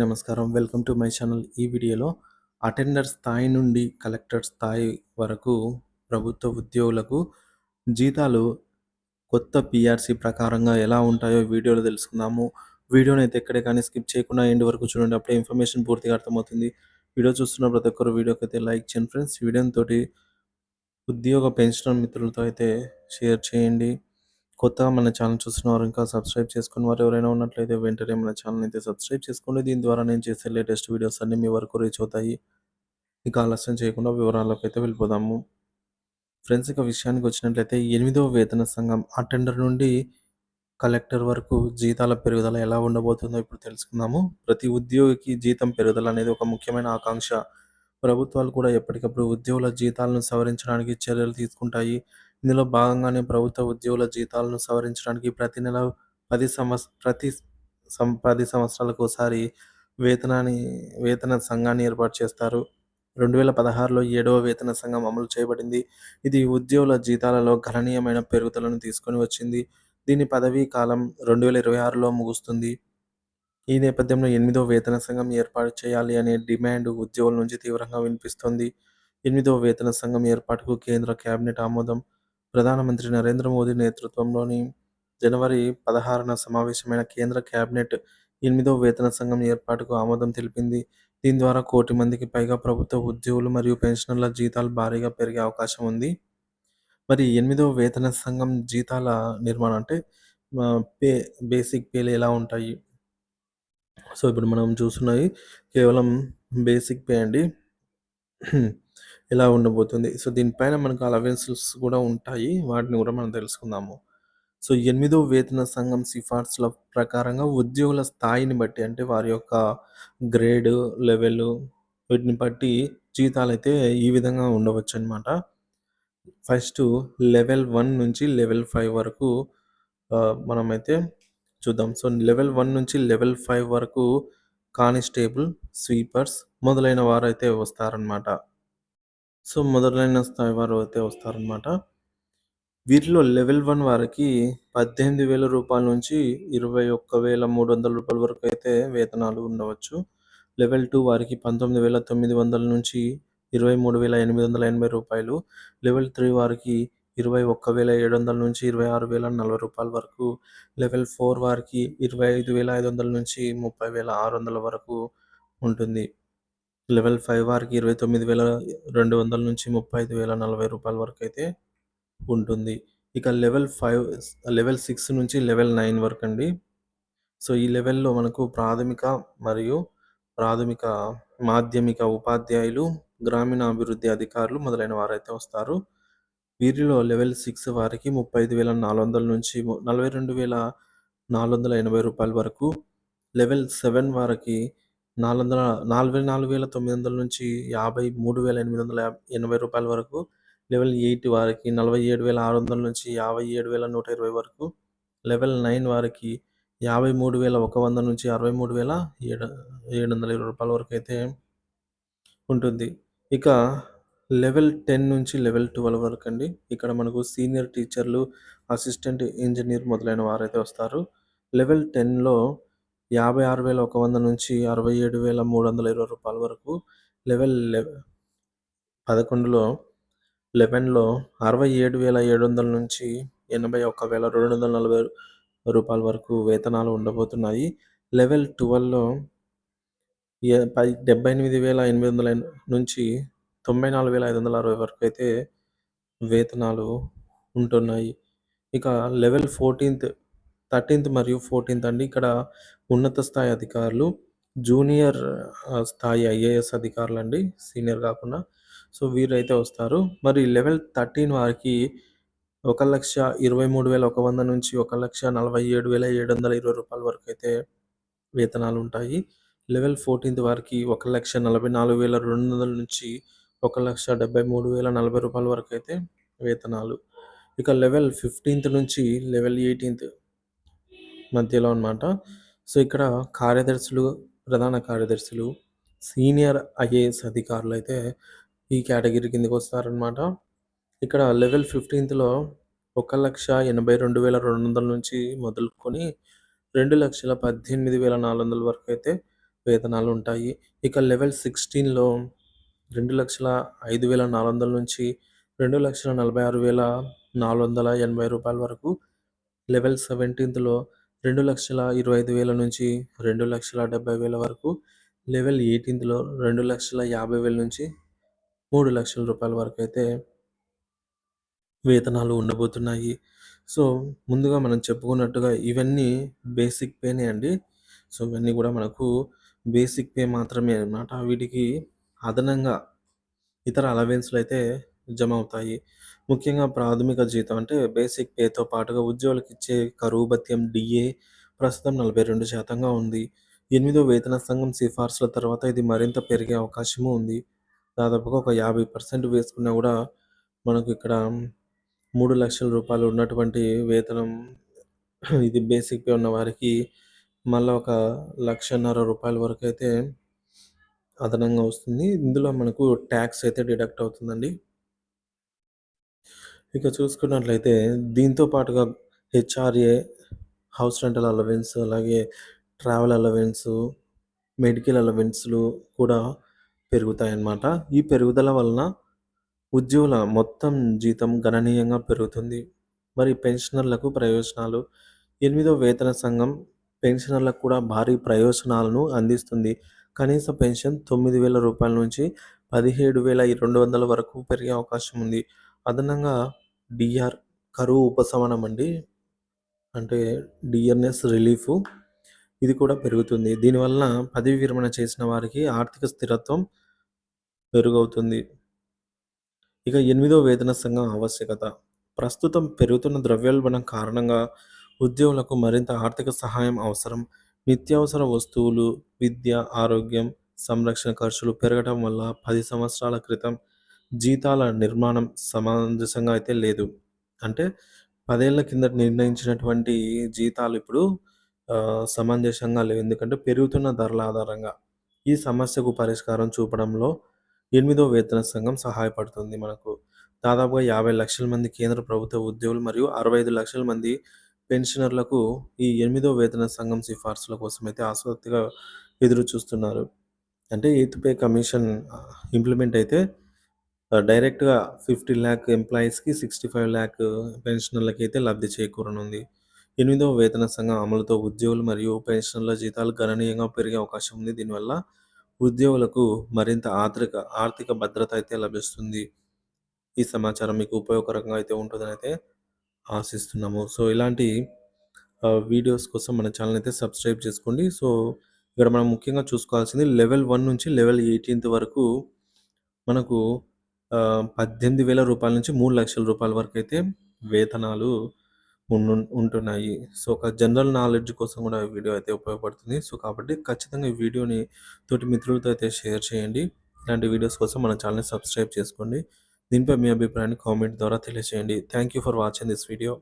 నమస్కారం. Welcome to my channel. ఈ వీడియోలో అటెండర్ స్థాయి నుండి కలెక్టర్ స్థాయి వరకు ప్రభుత్వ ఉద్యోగులకు జీతాలు కొత్త పీఆర్సీ ప్రకారంగా ఎలా ఉంటాయో వీడియోలో తెలుసుకుందాము. అయితే ఎక్కడే కానీ స్కిప్ చేయకుండా ఎండ్ వరకు చూడండి. అప్పుడే ఇన్ఫర్మేషన్ పూర్తిగా అర్థమవుతుంది. వీడియో చూస్తున్న ప్రతి ఒక్కరు వీడియోకైతే లైక్ చేయండి ఫ్రెండ్స్. వీడియోతో ఉద్యోగ పెన్షన్ మిత్రులతో అయితే షేర్ చేయండి. కొత్తగా మన ఛానల్ చూసిన వారు ఇంకా సబ్స్క్రైబ్ చేసుకుని వారు ఎవరైనా ఉన్నట్లయితే వెంటనే మన ఛానల్ అయితే సబ్స్క్రైబ్ చేసుకోండి. దీని ద్వారా నేను చేసే లేటెస్ట్ వీడియోస్ అన్నీ మీ వరకు రీచ్ అవుతాయి. ఇక ఆలస్యం చేయకుండా వివరాల్లోకి అయితే వెళ్ళిపోదాము. ఫ్రెండ్స్ ఇక విషయానికి వచ్చినట్లయితే ఎనిమిదవ వేతన సంఘం అటెండర్ నుండి కలెక్టర్ వరకు జీతాల పెరుగుదల ఎలా ఉండబోతుందో ఇప్పుడు తెలుసుకుందాము. ప్రతి ఉద్యోగికి జీతం పెరుగుదల అనేది ఒక ముఖ్యమైన ఆకాంక్ష. ప్రభుత్వాలు కూడా ఎప్పటికప్పుడు ఉద్యోగుల జీతాలను సవరించడానికి చర్యలు తీసుకుంటాయి. ఇందులో భాగంగానే ప్రభుత్వ ఉద్యోగుల జీతాలను సవరించడానికి ప్రతి నెల పది సంవత్స ప్రతి సం పది సంవత్సరాలకు ఒకసారి వేతనాన్ని వేతన సంఘాన్ని ఏర్పాటు చేస్తారు. రెండు వేల పదహారులో ఏడవ వేతన సంఘం అమలు చేయబడింది. ఇది ఉద్యోగుల జీతాలలో గణనీయమైన పెరుగుదలను తీసుకొని వచ్చింది. దీని పదవీ కాలం రెండు వేల ఇరవై ఆరులో ముగుస్తుంది. ఈ నేపథ్యంలో ఎనిమిదో వేతన సంఘం ఏర్పాటు చేయాలి అనే డిమాండ్ ఉద్యోగుల నుంచి తీవ్రంగా వినిపిస్తోంది. ఎనిమిదో వేతన సంఘం ఏర్పాటుకు కేంద్ర కేబినెట్ ఆమోదం ప్రధానమంత్రి నరేంద్ర మోదీ నేతృత్వంలోని జనవరి పదహారున సమావేశమైన కేంద్ర కేబినెట్ ఎనిమిదవ వేతన సంఘం ఏర్పాటుకు ఆమోదం తెలిపింది. దీని ద్వారా కోటి మందికి పైగా ప్రభుత్వ ఉద్యోగులు మరియు పెన్షనర్ల జీతాలు భారీగా పెరిగే అవకాశం ఉంది. మరి ఎనిమిదవ వేతన సంఘం జీతాల నిర్మాణం అంటే పే బేసిక్ పేలు ఎలా ఉంటాయి? సో, ఇప్పుడు మనం చూస్తున్నాయి కేవలం బేసిక్ పే అండి. ఎలా ఉండబోతుంది. సో, దీనిపైన మనకు అలవెన్సెస్ కూడా ఉంటాయి. వాటిని కూడా మనం తెలుసుకుందాము. సో, ఎనిమిదో వేతన సంఘం సిఫార్సుల ప్రకారంగా ఉద్యోగుల స్థాయిని బట్టి అంటే వారి యొక్క గ్రేడ్, లెవెల్ వీటిని బట్టి జీతాలు అయితే ఈ విధంగా ఉండవచ్చనమాట. ఫస్ట్ లెవెల్ వన్ నుంచి లెవెల్ ఫైవ్ వరకు మనమైతే చూద్దాం. సో, లెవెల్ వన్ నుంచి లెవెల్ ఫైవ్ వరకు కానిస్టేబుల్, స్వీపర్స్ మొదలైన వారైతే వస్తారనమాట. సో మొదలైన స్థాయి వారు అయితే వస్తారనమాట వీరిలో లెవెల్ వన్ వారికి పద్దెనిమిది వేల రూపాయల నుంచి ఇరవై ఒక్క వేల మూడు వందల రూపాయల వరకు అయితే వేతనాలు ఉండవచ్చు. లెవెల్ టూ వారికి పంతొమ్మిది వేల తొమ్మిది వందల నుంచి ఇరవై మూడు వేల ఎనిమిది వందల ఎనభై రూపాయలు. లెవెల్ త్రీ వారికి ఇరవై ఒక్క వేల ఏడు వందల నుంచి ఇరవై ఆరు వేల నలభై రూపాయల వరకు. లెవెల్ ఫోర్ వారికి ఇరవై ఐదు వేల ఐదు వందల నుంచి ముప్పై వేల ఆరు వందల వరకు ఉంటుంది. లెవెల్ ఫైవ్ వారికి ఇరవై తొమ్మిది వేల రెండు వందల నుంచి ముప్పై ఐదు వేల నలభై రూపాయల వరకు అయితే ఉంటుంది. ఇక లెవెల్ ఫైవ్ లెవెల్ సిక్స్ నుంచి లెవెల్ నైన్ వరకు అండి. సో ఈ లెవెల్లో మనకు ప్రాథమిక మరియు ప్రాథమిక మాధ్యమిక ఉపాధ్యాయులు గ్రామీణ అభివృద్ధి అధికారులు మొదలైన వారైతే వస్తారు. వీరిలో లెవెల్ సిక్స్ వారికి ముప్పై ఐదు వేల నాలుగు వందల నుంచి నలభై రెండు వేల నాలుగు వందల ఎనభై రూపాయల వరకు లెవెల్ సెవెన్ వారికి నాలుగు వందల నలభై నాలుగు వేల తొమ్మిది వందల నుంచి యాభై మూడు వేల ఎనిమిది వందల ఎనభై రూపాయల వరకు లెవెల్ ఎయిట్ వారికి నలభై ఏడు వేల ఆరు వందల నుంచి యాభై ఏడు వేల నూట ఇరవై వరకు లెవెల్ నైన్ వారికి యాభై మూడు వేల ఒక వంద నుంచి అరవై మూడు వేల ఏడు ఏడు వందల ఇరవై రూపాయల వరకు అయితే ఉంటుంది. ఇక లెవెల్ టెన్ నుంచి లెవెల్ ట్వెల్వ్ వరకు అండి. ఇక్కడ మనకు సీనియర్ టీచర్లు అసిస్టెంట్ ఇంజనీర్ మొదలైన వారైతే వస్తారు. లెవెల్ టెన్లో యాభై ఆరు వేల ఒక వంద నుంచి అరవై ఏడు వేల మూడు వందల ఇరవై రూపాయల వరకు లెవెల్ పదకొండులో లెవెన్లో అరవై ఏడు వేల ఏడు వందల నుంచి ఎనభై ఒక్క వేల రెండు వందల నలభై రూపాయల వరకు వేతనాలు ఉండబోతున్నాయి. లెవెల్ ట్వెల్వ్లో పది డెబ్బై ఎనిమిది వేల ఎనిమిది వందల నుంచి తొంభై నాలుగు వేల ఐదు వందల అరవై వరకు అయితే వేతనాలు ఉంటున్నాయి. ఇక లెవెల్ ఫోర్టీన్త్ థర్టీన్త్ మరియు ఫోర్టీన్త్ అండి. ఇక్కడ ఉన్నత స్థాయి అధికారులు జూనియర్ స్థాయి ఐఏఎస్ అధికారులు అండి సీనియర్ కాకుండా. సో వీరైతే వస్తారు. మరి లెవెల్ థర్టీన్ వారికి ఒక లక్ష ఇరవై మూడు వేల ఒక వంద నుంచి ఒక లక్ష నలభై ఏడు వేల ఏడు వందల ఇరవై రూపాయల వరకు అయితే వేతనాలు ఉంటాయి. లెవెల్ ఫోర్టీన్త్ వారికి ఒక లక్ష నలభై నాలుగు వేల రెండు వందల నుంచి ఒక లక్ష డెబ్బై మూడు వేల నలభై రూపాయల వరకు అయితే వేతనాలు. ఇక లెవెల్ ఫిఫ్టీన్త్ నుంచి లెవెల్ ఎయిటీన్త్ మధ్యలో అనమాట సో ఇక్కడ కార్యదర్శులు ప్రధాన కార్యదర్శులు సీనియర్ ఐఏఎస్ అధికారులు అయితే ఈ కేటగిరీ కిందకి వస్తారనమాట ఇక్కడ లెవెల్ ఫిఫ్టీన్త్లో ఒక లక్ష ఎనభై రెండు వేల రెండు వందల నుంచి మొదలుకొని రెండు లక్షల పద్దెనిమిది వేల నాలుగు వందల వరకు అయితే వేతనాలు ఉంటాయి. ఇక లెవెల్ సిక్స్టీన్లో రెండు లక్షల ఐదు వేల నాలుగు వందల నుంచి రెండు లక్షల నలభై ఆరు వేల నాలుగు వందల ఎనభై రూపాయల వరకు లెవెల్ సెవెంటీన్త్లో 17థ్‌లో 2,25,000 నుంచి 2,70,000 వరకు. లెవెల్ 18థ్‌లో 2,50,000 నుంచి మూడు లక్షల రూపాయల వరకు అయితే వేతనాలు ఉండబోతున్నాయి. సో, ముందుగా మనం చెప్పుకున్నట్టుగా ఇవన్నీ బేసిక్ పేనే అండి. సో, ఇవన్నీ కూడా మనకు బేసిక్ పే మాత్రమే అన్నమాట. వీటికి అదనంగా ఇతర అలవెన్స్‌లయితే జమ అవుతాయి. ముఖ్యంగా ప్రాథమిక జీతం అంటే బేసిక్ పేతో పాటుగా ఉద్యోగులకిచ్చే కరువు భత్యం డీఏ ప్రస్తుతం నలభై రెండు శాతంగా ఉంది. ఎనిమిదో వేతన సంఘం సిఫార్సుల తర్వాత ఇది మరింత పెరిగే అవకాశము ఉంది. దాదాపుగా ఒక 50% వేసుకున్నా గూడా మనకు ఇక్కడ 3,00,000 రూపాయలు ఉన్నటువంటి వేతనం ఇది బేసిక్ పే ఉన్న వారికి మళ్ళా ఒక 1,50,000 రూపాయల వరకైతే అదనంగా వస్తుంది. ఇందులో మనకు ట్యాక్స్ అయితే డిడక్ట్ అవుతుందండి. ఇక చూసుకున్నట్లయితే దీంతో పాటుగా హెచ్ఆర్ఏ, హౌస్ రెంటల్ అలవెన్స్, అలాగే ట్రావెల్ అలవెన్స్, మెడికల్ అలవెన్స్‌లు కూడా పెరుగుతాయన్నమాట. ఈ పెరుగుదల వలన ఉద్యోగుల మొత్తం జీతం గణనీయంగా పెరుగుతుంది. మరి పెన్షనర్లకు ప్రయోజనాలు ఎనిమిదో వేతన సంఘం పెన్షనర్లకు కూడా భారీ ప్రయోజనాలను అందిస్తుంది. కనీస పెన్షన్ 9,000 రూపాయల నుంచి 17,200 వరకు పెరిగే అవకాశం ఉంది. అదనంగా డిఆర్ కరువు ఉపశమనం అండి. అంటే డిఆర్ఎస్ రిలీఫ్ ఇది కూడా పెరుగుతుంది. దీనివల్ల పదవీ విరమణ చేసిన వారికి ఆర్థిక స్థిరత్వం మెరుగవుతుంది. ఇక ఎనిమిదో వేతన సంఘం ఆవశ్యకత ప్రస్తుతం పెరుగుతున్న ద్రవ్యోల్బణం కారణంగా ఉద్యోగులకు మరింత ఆర్థిక సహాయం అవసరం. నిత్యావసర వస్తువులు, విద్య, ఆరోగ్యం, సంరక్షణ ఖర్చులు పెరగడం వల్ల పది సంవత్సరాల క్రితం జీతాల నిర్మాణం సమంజసంగా అయితే లేదు. అంటే 10 ఏళ్ళ కిందట నిర్ణయించినటువంటి జీతాలు ఇప్పుడు సమంజసంగా లేవు. ఎందుకంటే పెరుగుతున్న ధరల ఆధారంగా. ఈ సమస్యకు పరిష్కారం చూపడంలో ఎనిమిదో వేతన సంఘం సహాయపడుతుంది మనకు. దాదాపుగా 50,00,000 మంది కేంద్ర ప్రభుత్వ ఉద్యోగులు మరియు అరవై ఐదు లక్షల మంది పెన్షనర్లకు ఈ ఎనిమిదో వేతన సంఘం సిఫార్సుల కోసం అయితే ఆసక్తిగా ఎదురు చూస్తున్నారు. అంటే ఎయిత్ పే కమిషన్ ఇంప్లిమెంట్ అయితే డైరెక్ట్గా ఫిఫ్టీ ల్యాక్ ఎంప్లాయీస్‌కి 65,00,000 పెన్షనర్లకైతే లబ్ధి చేకూరనుంది. ఎనిమిదవ వేతన సంఘం అమలుతో ఉద్యోగులు మరియు పెన్షనర్ల జీతాలు గణనీయంగా పెరిగే అవకాశం ఉంది. దీనివల్ల ఉద్యోగులకు మరింత ఆర్థిక ఆర్థిక భద్రత అయితే లభిస్తుంది. ఈ సమాచారం మీకు ఉపయోగకరంగా అయితే ఉంటుందని అయితే ఆశిస్తున్నాము. సో, ఇలాంటి వీడియోస్ కోసం మన ఛానల్ అయితే సబ్స్క్రైబ్ చేసుకోండి. సో, ఇక్కడ మనం ముఖ్యంగా చూసుకోవాల్సింది లెవెల్ వన్ నుంచి లెవెల్ 18థ్ వరకు మనకు పద్దెనిమిది వేల రూపాయల నుంచి మూడు లక్షల రూపాయల వరకు అయితే వేతనాలు ఉంటున్నాయి. సో, ఒక జనరల్ నాలెడ్జ్ కోసం కూడా ఈ వీడియో అయితే ఉపయోగపడుతుంది. సో, కాబట్టి ఖచ్చితంగా ఈ వీడియోని తోటి మిత్రులతో అయితే షేర్ చేయండి. ఇలాంటి వీడియోస్ కోసం మన ఛానల్ని సబ్స్క్రైబ్ చేసుకోండి. దీనిపై మీ అభిప్రాయాన్ని కామెంట్ ద్వారా తెలియజేయండి. Thank you for watching this video.